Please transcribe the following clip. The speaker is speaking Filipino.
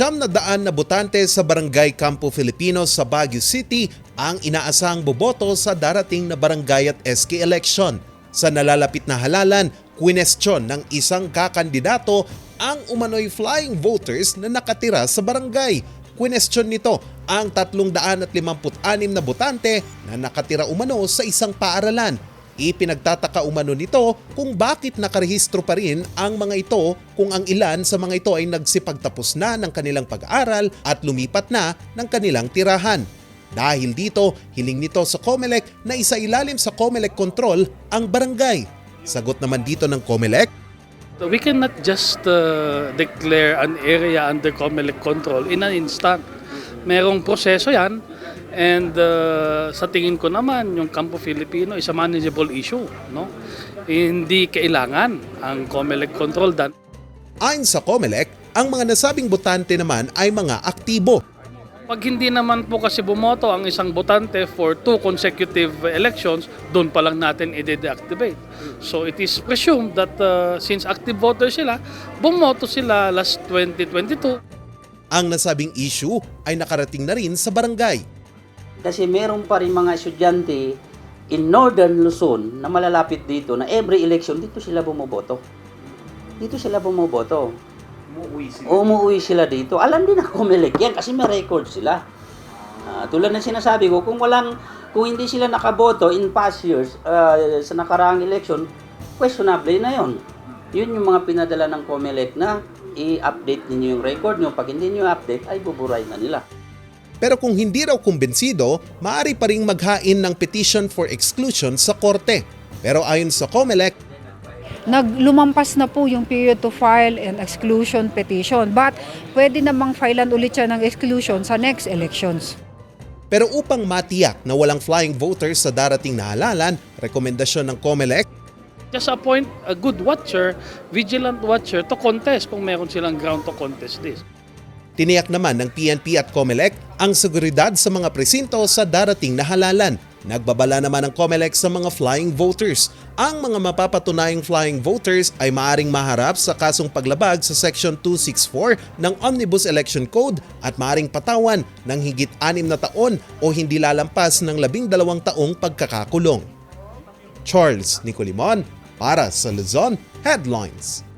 Siyam na daan na botante sa Barangay Campo Filipino sa Baguio City ang inaasahang boboto sa darating na barangay at SK election. Sa nalalapit na halalan, kwinestyon ng isang kakandidato ang umano'y flying voters na nakatira sa barangay. Kwinestyon nito ang 356 na botante na nakatira umano sa isang paaralan. Ipinagtataka umano nito kung bakit nakarehistro pa rin ang mga ito kung ang ilan sa mga ito ay nagsipagtapos na ng kanilang pag-aaral at lumipat na ng kanilang tirahan. Dahil dito, hiling nito sa COMELEC na isa ilalim sa COMELEC control ang barangay. Sagot naman dito ng COMELEC, So we cannot just uh, declare an area under COMELEC control in an instant. Merong proseso yan and uh, sa tingin ko naman yung Campo Filipino is a manageable issue. No? Hindi kailangan ang COMELEC control dan ayon sa COMELEC, ang mga nasabing botante naman ay mga aktibo Pag hindi naman po kasi bumoto ang isang botante for two consecutive elections, doon pa lang natin i-deactivate. So it is presumed that uh, since active voters sila, bumoto sila last 2022. Ang nasabing issue ay nakarating na rin sa barangay. Kasi meron pa rin mga estudyante in Northern Luzon na malalapit dito na every election dito sila bumoboto. Dito sila bumoboto. Umuwi sila. dito. Alam din ako Comelec yan kasi may record sila. Ah, tulad ng sinasabi ko, kung walang kung hindi sila nakaboto in past years ah, sa nakaraang election, questionable na yon. Yun yung mga pinadala ng Comelec na i-update ninyo yung record nyo. Pag hindi nyo update, ay buburay na nila. Pero kung hindi raw kumbensido, maaari pa ring maghain ng petition for exclusion sa korte. Pero ayon sa COMELEC, naglumampas na po yung period to file an exclusion petition. But pwede namang filean ulit siya ng exclusion sa next elections. pero upang matiyak na walang flying voters sa darating na halalan, rekomendasyon ng COMELEC, Just appoint a good watcher, vigilant watcher to contest kung meron silang ground to contest this. Tiniyak naman ng PNP at COMELEC ang seguridad sa mga presinto sa darating na halalan. Nagbabala naman ang COMELEC sa mga flying voters. Ang mga mapapatunayang flying voters ay maaring maharap sa kasong paglabag sa Section 264 ng Omnibus Election Code at maaring patawan ng higit anim na taon o hindi lalampas ng labing dalawang taong pagkakakulong. Charles Nicolimon para sa Luzon Headlines.